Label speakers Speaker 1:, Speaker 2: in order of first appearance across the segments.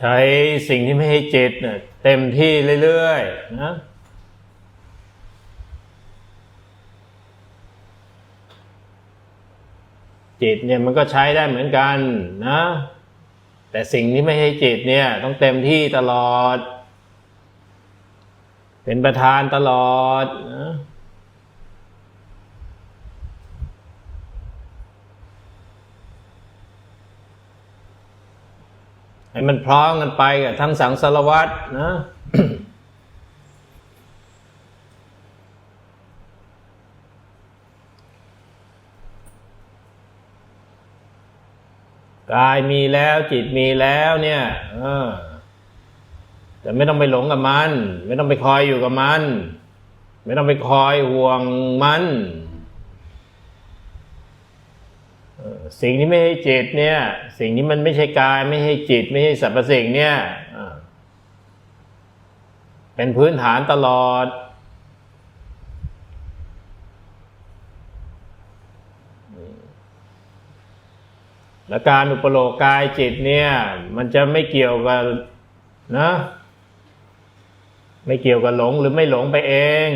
Speaker 1: ใช้สิ่งที่ไม่ให้จิตเนี่ยเต็มที่เรื่อยๆนะจิตเนี่ยมันก็ใช้ได้เหมือนกันนะ แต่สิ่งที่ไม่ให้จิตเนี่ย ต้องเต็มที่ตลอด เป็นประธานตลอดนะ ให้มันพร้อมกันไปกับทั้งสังสารวัตรนะ กายมีแล้วจิตมีแล้วเนี่ยเออแต่ไม่ต้องไปหลงกับมัน ไม่ต้องไปคอยอยู่กับมัน ไม่ต้องไปคอยห่วงมันเออ สิ่งที่ไม่ให้จิตเนี่ย สิ่งที่มันไม่ใช่กาย ไม่ใช่จิต ไม่ใช่สรรพสิ่งเนี่ยเออเป็นพื้นฐานตลอด และการอุปโลกกายจิตเนี่ย มันจะไม่เกี่ยวกับนะ ไม่เกี่ยวกับหลงหรือไม่หลงไปเอง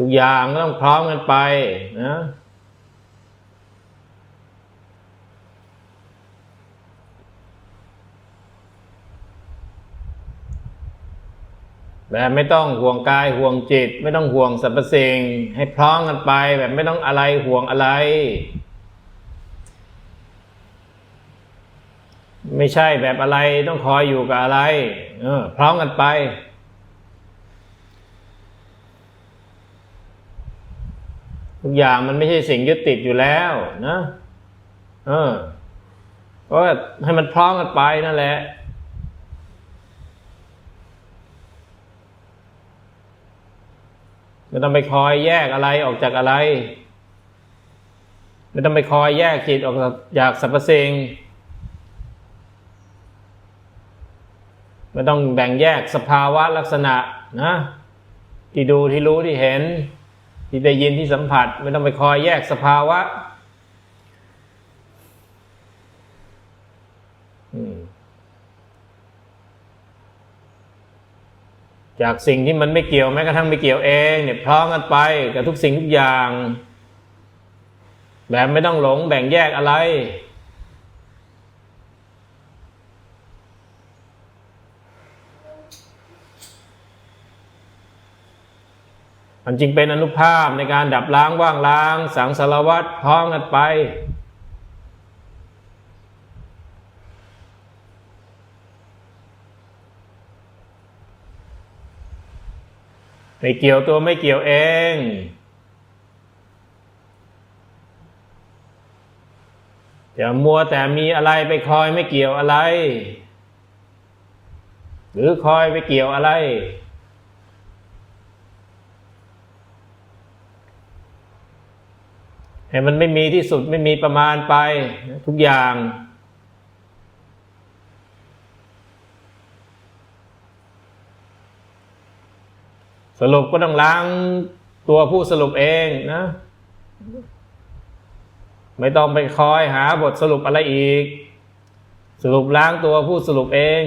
Speaker 1: ทุกอย่างก็ต้องพร้อมกันไปนะแบบไม่ต้องห่วงกายห่วงจิต ไม่ต้องห่วงสรรพสิ่งให้พร้อมกันไป แบบไม่ต้องอะไรห่วงอะไร ไม่ใช่แบบอะไรต้องคอยอยู่กับอะไร เออพร้อมกันไป ทุกอย่างมันไม่ใช่สิ่งยึดติดอยู่แล้วนะ เออก็ให้มันพร้อมกันไปนั่นแหละไม่ต้องไปคอยแยกอะไรออกจากอะไร ไม่ต้องไปคอยแยกจิตออกจากสรรพสิ่งไม่ต้องแบ่งแยกสภาวะลักษณะนะ ที่ดูที่รู้ที่เห็น ที่ได้ยินที่สัมผัส ไม่ต้องไปคอยแยกสภาวะจากสิ่งที่มันไม่เกี่ยวแม้กระทั่งไม่เกี่ยวเองเนี่ยพร้อมกันไปกับทุกสิ่งทุกอย่าง แบบไม่ต้องหลงแบ่งแยกอะไร มันจึงเป็นอนุภาพในการดับล้างว่างล้าง สังสารวัตรพร้อมกันไป ไม่เกี่ยวตัวไม่เกี่ยวเองอย่ามัวแต่มีอะไรไปคอยไม่เกี่ยวอะไร หรือคอยไปเกี่ยวอะไร ให้มันไม่มีที่สุดไม่มีประมาณไปทุกอย่าง สรุปก็ต้องล้างตัวผู้สรุปเองนะ ไม่ต้องไปคอยหาบทสรุปอะไรอีก สรุปล้างตัวผู้สรุปเอง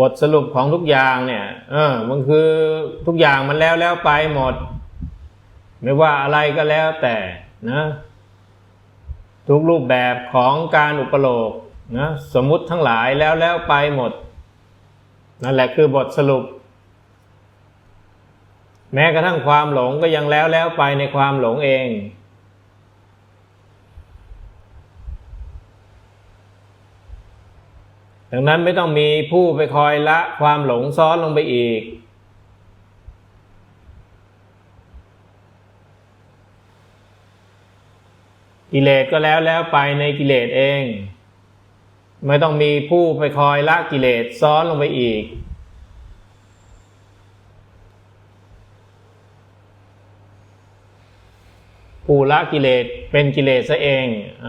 Speaker 1: บทสรุปของทุกอย่างเนี่ยเออมันคือทุกอย่างมันแล้วแล้วไปหมด ไม่ว่าอะไรก็แล้วแต่นะ ทุกรูปแบบของการอุปโลกนะสมมุติทั้งหลายแล้วแล้วไปหมด นั่นแหละคือบทสรุป แม้กระทั่งความหลงก็ยังแล้วแล้วไปในความหลงเอง ดังนั้นไม่ต้องมีผู้ไปคอยละความหลงซ้อนลงไปอีก กิเลสก็แล้วแล้วไปในกิเลสเอง ไม่ต้องมีผู้ไปคอยละกิเลสซ้อนลงไปอีกผู้ละกิเลสเป็นกิเลสซะเองอ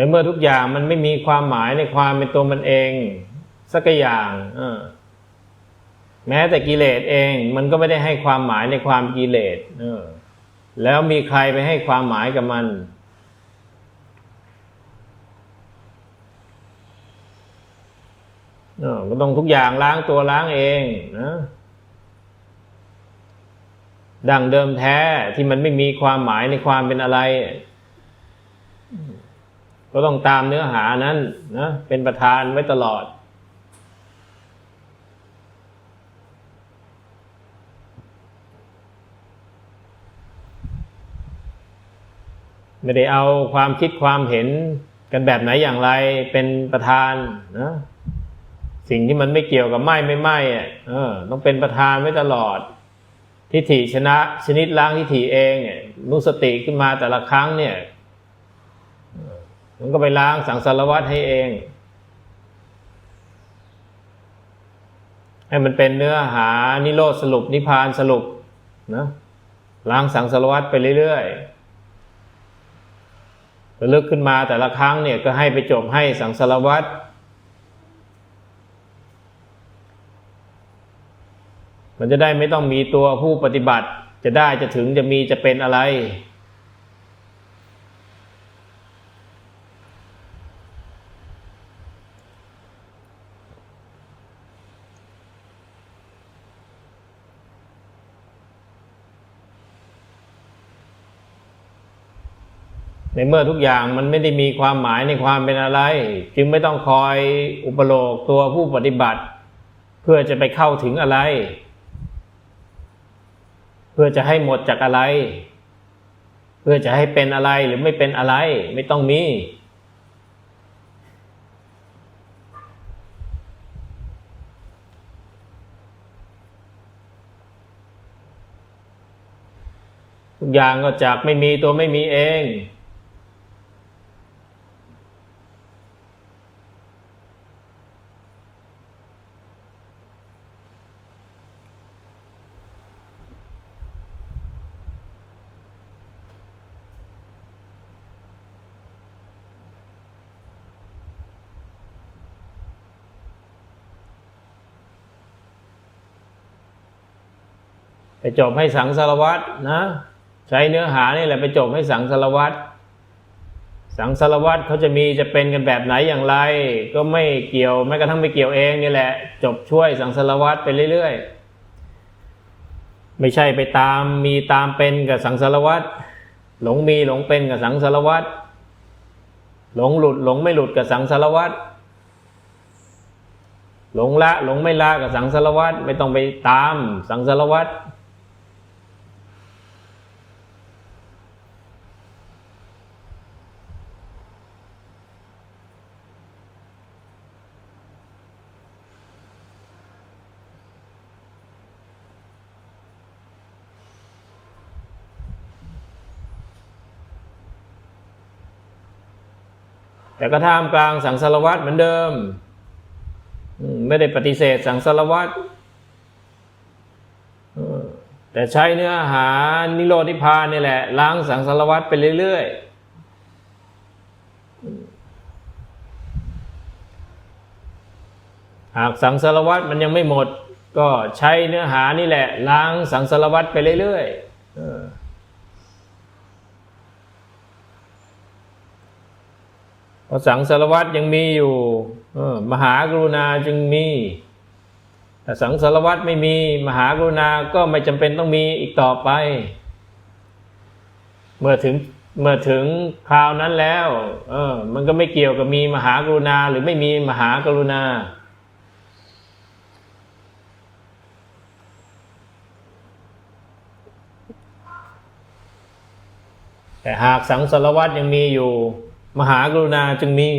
Speaker 1: ในเมื่อทุกอย่างมันไม่มีความหมายในความเป็นตัวมันเอง สักอย่างแม้แต่กิเลสเอง มันก็ไม่ได้ให้ความหมายในความกิเลสแล้วมีใครไปให้ความหมายกับมันก็ต้องทุกอย่างล้างตัวล้างเองนะดังเดิมแท้ที่มันไม่มีความหมายในความเป็นอะไร ก็ต้องตามเนื้อหานั้นนะเป็นประธานไว้ตลอด ไม่ได้เอาความคิดความเห็นกันแบบไหนอย่างไรเป็นประธานนะสิ่งที่มันไม่เกี่ยวกับไหม้ไม่ไหม้อะเออต้องเป็นประธานไว้ตลอด ทิฏฐิชนะชนิดล้างทิฏฐิเองเนี่ยนุสติขึ้นมาแต่ละครั้งเนี่ย มันก็ไปล้างสังสารวัตให้เอง ให้มันเป็นเนื้อหานิโรธสรุปนิพพานสรุปนะล้างสังสารวัตไปเรื่อยๆระลึกขึ้นมาแต่ละครั้งเนี่ยก็ให้ไปจบให้สังสารวัตรมันจะได้ไม่ต้องมีตัวผู้ปฏิบัติ จะได้จะถึงจะมีจะเป็นอะไร ในเมื่อทุกอย่างมันไม่ได้มีความหมายในความเป็นอะไร จึงไม่ต้องคอยอุปโลกตัวผู้ปฏิบัติ เพื่อจะไปเข้าถึงอะไร เพื่อจะให้หมดจากอะไร เพื่อจะให้เป็นอะไรหรือไม่เป็นอะไร ไม่ต้องมีทุกอย่างก็จากไม่มีตัวไม่มีเอง ไปจบให้สังสารวัตรนะ ใช้เนื้อหานี่แหละไปจบให้สังสารวัตรสังสารวัตรเขาจะมีจะเป็นกันแบบไหนอย่างไร ก็ไม่เกี่ยวแม้กระทั่งไม่เกี่ยวเองนี่แหละ จบช่วยสังสารวัตรไปเรื่อยๆ ไม่ใช่ไปตามมีตามเป็นกับสังสารวัตรหลงมีหลงเป็นกับสังสารวัตรหลงหลุดหลงไม่หลุดกับสังสารวัตรหลงละหลงไม่ละกับสังสารวัตรไม่ต้องไปตามสังสารวัตร แต่ก็ท่ามกลางสังสารวัตรเหมือนเดิม ไม่ได้ปฏิเสธสังสารวัตรแต่ใช้เนื้อหานิโรธนิพพานนี่แหละ ล้างสังสารวัตรไปเรื่อยๆ หากสังสารวัตรมันยังไม่หมด ก็ใช้เนื้อหานี่แหละ ล้างสังสารวัตรไปเรื่อยๆเออ เพระสังสารวัตรยังมีอยู่มหากรุณาจึงมีแต่สังสารวัตรไม่มี มหากรุณาก็ไม่จำเป็นต้องมีอีกต่อไป เมื่อถึงเมื่อถึงคราวนั้นแล้ว เออ มันก็ไม่เกี่ยวกับมีมหากรุณาหรือไม่มีมหากรุณา แต่หากสังสารวัตรยังมีอยู่ มหากรุณาจึงมี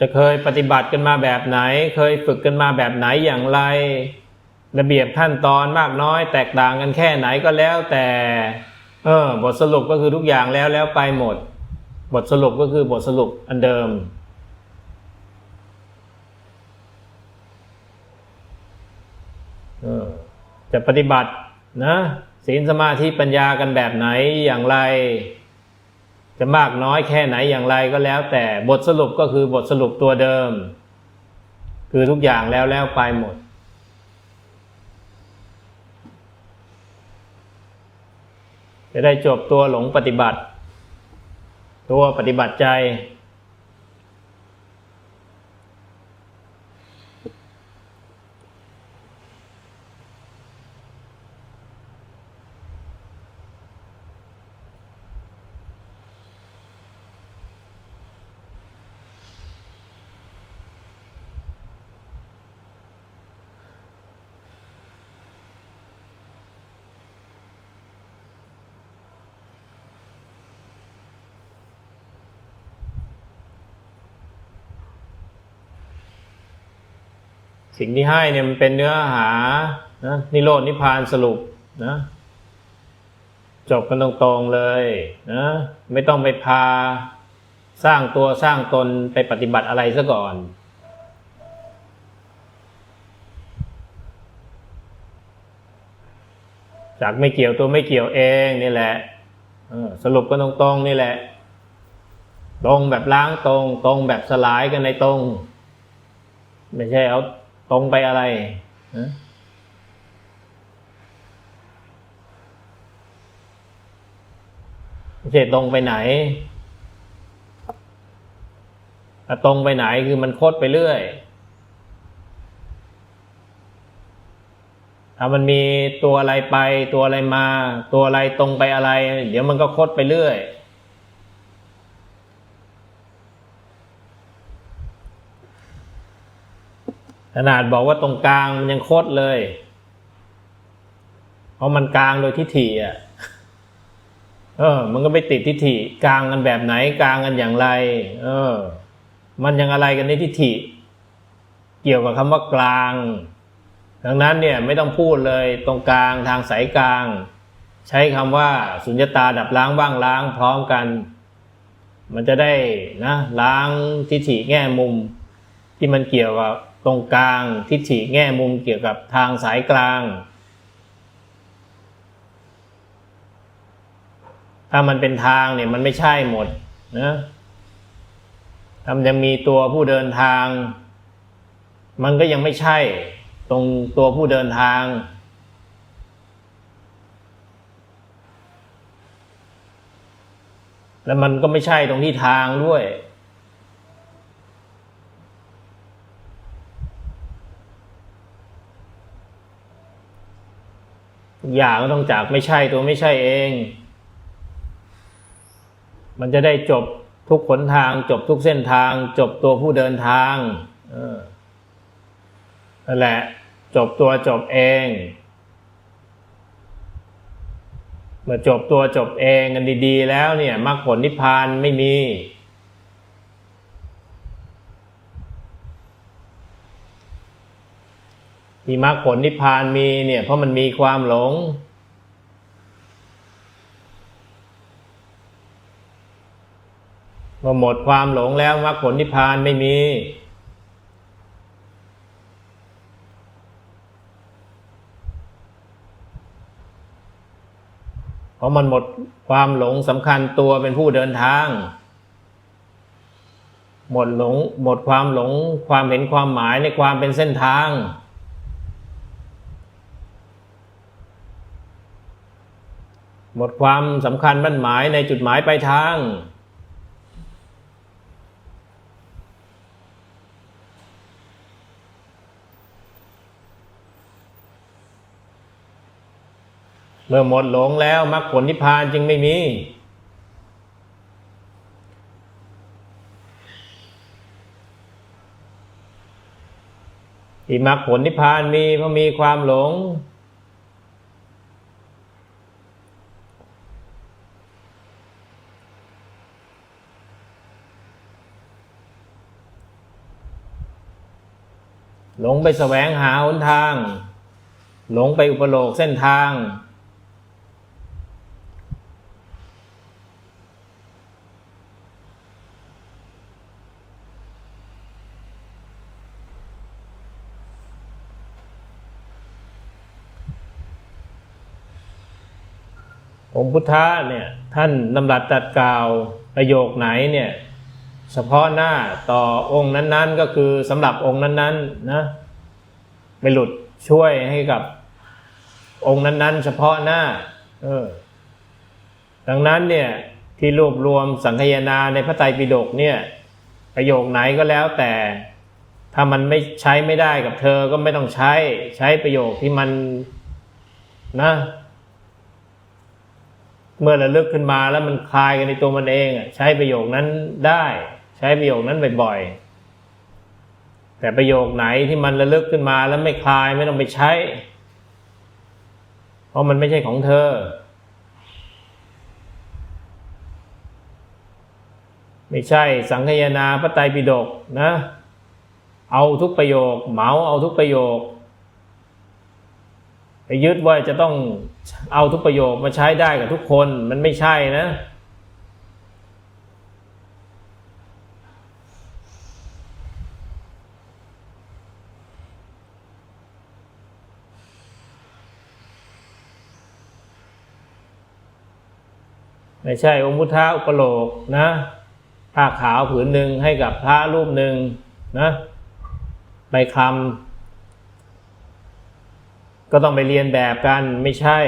Speaker 1: จะเคยปฏิบัติกันมาแบบไหน เคยฝึกกันมาแบบไหนอย่างไร ระเบียบขั้นตอนมากน้อย แตกต่างกันแค่ไหนก็แล้วแต่เออบทสรุปก็คือทุกอย่างแล้วแล้วไปหมด บทสรุปก็คือบทสรุปอันเดิม จะปฏิบัตินะศีลสมาธิปัญญากันแบบไหนอย่างไร จะมากน้อยแค่ไหนอย่างไรก็แล้ว แต่บทสรุปก็คือบทสรุปตัวเดิม คือทุกอย่างแล้วแล้วไปหมด จะได้จบตัวหลงปฏิบัติ ตัวปฏิบัติใจ สิ่งที่ให้เนี่ยมันเป็นเนื้อหานะนิโรดนิพพานสรุปนะจบกันตรงๆเลยนะไม่ต้องไปพาสร้างตัวสร้างตนไปปฏิบัติอะไรซะก่อน จากไม่เกี่ยวตัวไม่เกี่ยวเองนี่แหละสรุปกันตรงๆนี่แหละ ตรงแบบล้างตรง ตรงแบบสลายกันในตรง ไม่ใช่เอา ตรงไปอะไรนะไม่ใช่ตรงไปไหนตรงไปไหนคือมันโคดไปเรื่อย ถ้ามันมีตัวอะไรไปตัวอะไรมา ตัวอะไรตรงไปอะไร เดี๋ยวมันก็โคดไปเรื่อย ขนาดบอกว่าตรงกลางมันยังโคตรเลย เพราะมันกลางโดยทิฏฐิอะ เออ มันก็ไปติดทิฏฐิกลางกันแบบไหนกลางกันอย่างไร เออ มันยังอะไรกันในทิฏฐิ เกี่ยวกับคำว่ากลาง ดังนั้นเนี่ยไม่ต้องพูดเลยตรงกลางทางสายกลาง ใช้คำว่าสุญญตาดับล้างบ้างล้าง พร้อมกัน มันจะได้นะล้างทิฏฐิแง่มุมที่มันเกี่ยวกับ ตรงกลางทิฏฐิแง่มุมเกี่ยวกับทางสายกลาง ถ้ามันเป็นทางเนี่ยมันไม่ใช่หมดนะถ้ามันยังมีตัวผู้เดินทาง มันก็ยังไม่ใช่ ตรงตัวผู้เดินทาง แล้วมันก็ไม่ใช่ตรงที่ทางด้วย อย่างก็ต้องจากไม่ใช่ตัวไม่ใช่เอง มันจะได้จบทุกขนทาง จบทุกเส้นทาง จบตัวผู้เดินทางนั่นแหละ จบตัวจบเอง เมื่อจบตัวจบเองกันดี ๆ แล้วเนี่ยมรรคผลนิพพานไม่มี ที่มรรคผลนิพพานมีเนี่ย เพราะมันมีความหลงเมื่อหมดความหลงแล้วมรรคผลนิพพานไม่มี เพราะมันหมดความหลงสำคัญตัวเป็นผู้เดินทางหมดหลงหมดความหลงความเห็นความหมายในความเป็นเส้นทาง หมดความสำคัญมั่นหมายในจุดหมายปลายทาง เมื่อหมดหลงแล้วมรรคผลนิพพานจึงไม่มี ที่มรรคผลนิพพานมีเพราะมีความหลง หลงไปแสวงหาหนทาง หลงไปอุปโลกเส้นทาง องค์พุทธะเนี่ย ท่านดำรัสตรัดกล่าวประโยคไหนเนี่ย เฉพาะหน้าต่อองค์นั้น ๆ ก็คือสำหรับองค์นั้น ๆ นะไปหลุดช่วยให้กับองค์นั้น ๆ เฉพาะหน้า เออ ดังนั้นเนี่ยที่รวบรวมสังคยนาในพระไตรปิฎกเนี่ย ประโยคไหนก็แล้วแต่ ถ้ามันไม่ใช้ไม่ได้กับเธอก็ไม่ต้องใช้ใช้ประโยคที่มันนะ เมื่อระลึกขึ้นมาแล้วมันคลายกันในตัวมันเองใช้ประโยคนั้นได้ ช้ประโยคนั้นบ่อยๆ แต่ประโยคไหนที่มันระลึกขึ้นมาแล้วไม่คลายไม่ต้องไปใช้ เพราะมันไม่ใช่ของเธอ ไม่ใช่สังคยนาพระไตรปิฎกนะ เอาทุกประโยค เหมาเอาทุกประโยคไปยึดว่าจะต้องเอาทุกประโยคมาใช้ได้กับทุกคนมันไม่ใช่นะ ไม่ใช่องค์พุทธะอุปโลกนะผ้าขาวผืนหนึ่งให้กับพระรูปหนึ่งนะไปคำก็ต้องไปเรียนแบบกันไม่ใช่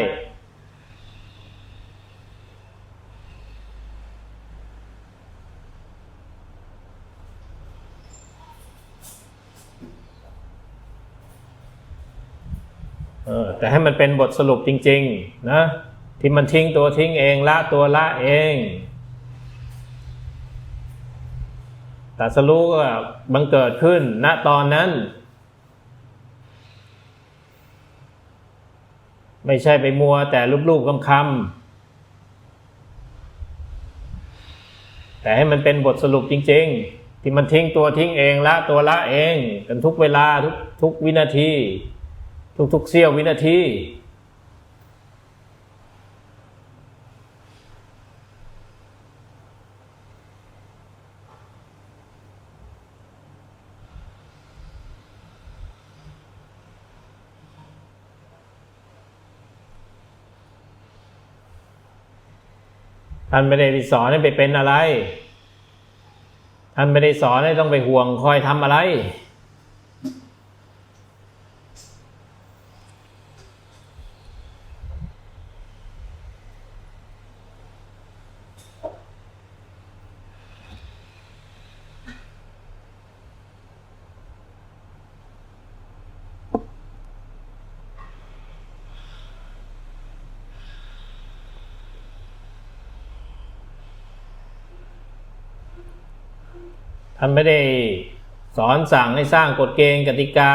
Speaker 1: แต่ให้มันเป็นบทสรุปจริง ๆ นะ ที่มันทิ้งตัวทิ้งเองละตัวละเองแตรัสรู้ก็บังเกิดขึ้นณตอนนั้น ไม่ใช่ไปมัวแต่รูปๆคำๆแต่ให้มันเป็นบทสรุปจริง ๆ ที่มันทิ้งตัวทิ้งเองละตัวละเอง กันทุกเวลาทุกทุกวินาที ทุกๆเสี้ยววินาที ท่านไม่ได้สอนให้ไปเป็นอะไร ท่านไม่ได้สอนให้ต้องไปห่วงคอยทำอะไร ท่านไม่ได้สอนสั่งให้สร้างกฎเกณฑ์กติกา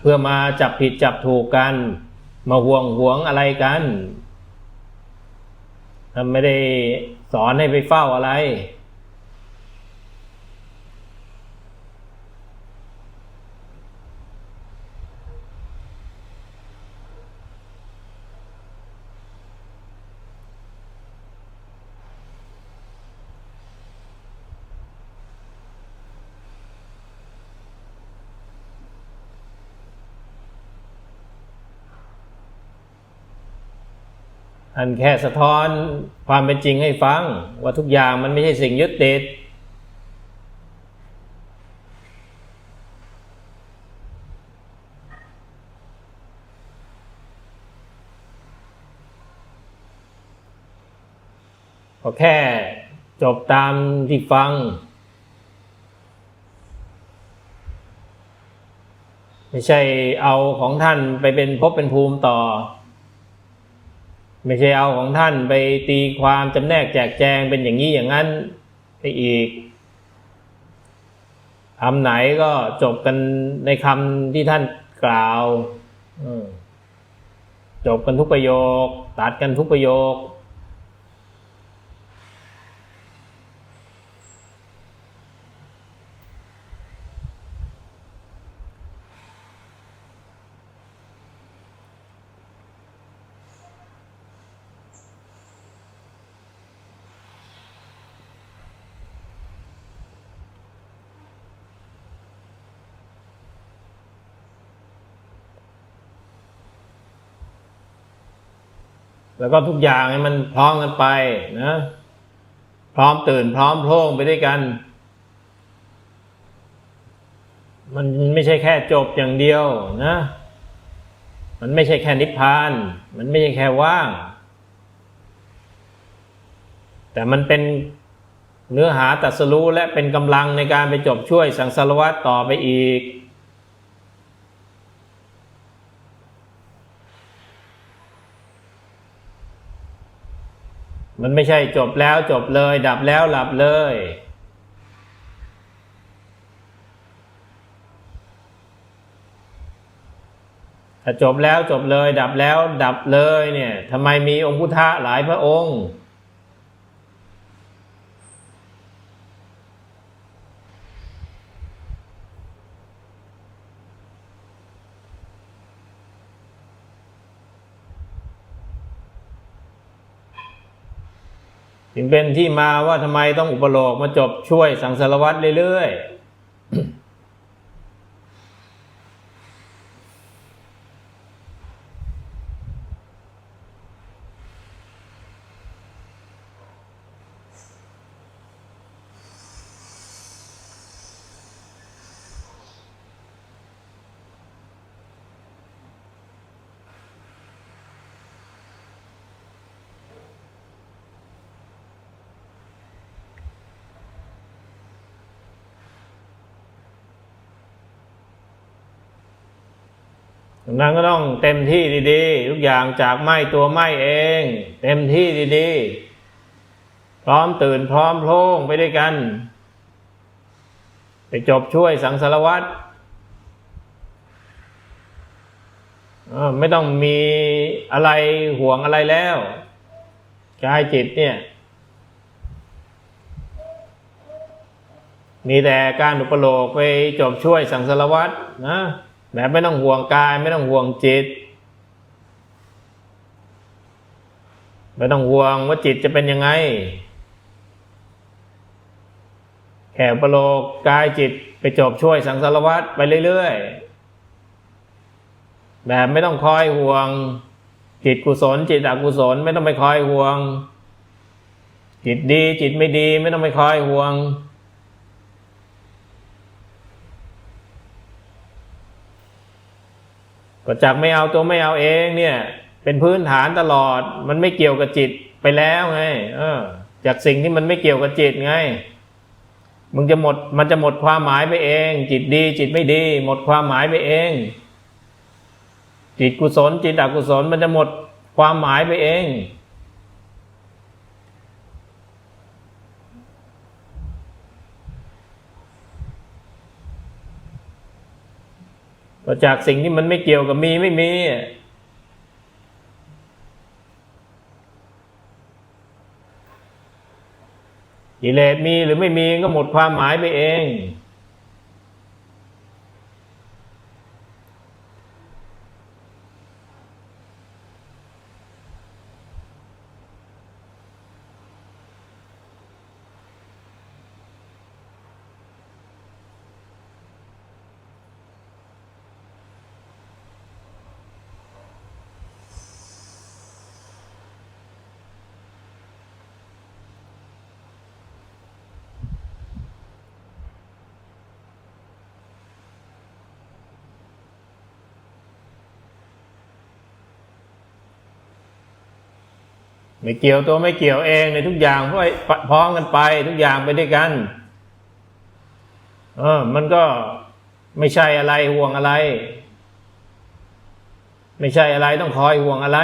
Speaker 1: เพื่อมาจับผิดจับถูกกัน มาห่วงหวงอะไรกันท่านไม่ได้สอนให้ไปเฝ้าอะไร อันแค่สะท้อนความเป็นจริงให้ฟัง ว่าทุกอย่างมันไม่ใช่สิ่งยึดติดก็แค่จบตามที่ฟัง ไม่ใช่เอาของท่านไปเป็นภพเป็นภูมิต่อ ไม่ใช่เอาของท่านไปตีความจำแนกแจกแจงเป็นอย่างนี้อย่างนั้นไปอีกคำไหนก็จบกันในคำที่ท่านกล่าวจบกันทุกประโยค ตัดกันทุกประโยค แล้วก็ทุกอย่างให้มันพร้อมกันไปนะ พร้อมตื่นพร้อมโพล่งไปด้วยกัน มันไม่ใช่แค่จบอย่างเดียวนะ มันไม่ใช่แค่นิพพาน มันไม่ใช่แค่ว่าง แต่มันเป็นเนื้อหาตรัสรู้และเป็นกำลังในการไปจบช่วยสังสารวัตรต่อไปอีก มันไม่ใช่จบแล้วจบเลย ดับแล้วหลับเลย ถ้าจบแล้วจบเลย ดับแล้วดับเลยเนี่ยทำไมมีองค์พุทธะหลายพระองค์ ถึงเป็นที่มาว่าทำไมต้องอุปโลกมาจบช่วยสังสารวัตรเรื่อยๆ ดังนั้นก็ต้องเต็มที่ดีๆ ทุกอย่างจากไหมตัวไหมเอง เต็มที่ดีๆ พร้อมตื่นพร้อมโพล่งไปด้วยกัน ไปจบช่วยสังสารวัตรไม่ต้องมีอะไรห่วงอะไรแล้วกายจิตเนี่ย มีแต่การอุปโลกไปจบช่วยสังสารวัตรนะ แบบไม่ต้องห่วงกาย ไม่ต้องห่วงจิต ไม่ต้องห่วงว่าจิตจะเป็นยังไงแค่อุปโลกกายจิตไปจบช่วยสังสารวัตรไปเรื่อยๆแบบไม่ต้องคอยห่วง จิตกุศล จิตอกุศล ไม่ต้องไปคอยห่วง จิตดีจิตไม่ดี ไม่ต้องไปคอยห่วง ก็จากไม่เอาตัวไม่เอาเองเนี่ย เป็นพื้นฐานตลอด มันไม่เกี่ยวกับจิตไปแล้วไง เออ จากสิ่งที่มันไม่เกี่ยวกับจิตไงมึงจะหมดมันจะหมดความหมายไปเอง จิตดี จิตไม่ดี หมดความหมายไปเอง จิตกุศล จิตอกุศลมันจะหมดความหมายไปเอง ก็จากสิ่งที่มันไม่เกี่ยวกับมีไม่มีอะกิเลสมีหรือไม่มีก็หมดความหมายไปเอง ไม่เกี่ยวตัวไม่เกี่ยวเองในทุกอย่างเพราะพร้อมกันไป ทุกอย่างไปด้วยกัน เออ มันก็ไม่ใช่อะไรห่วงอะไร ไม่ใช่อะไรต้องคอยห่วงอะไร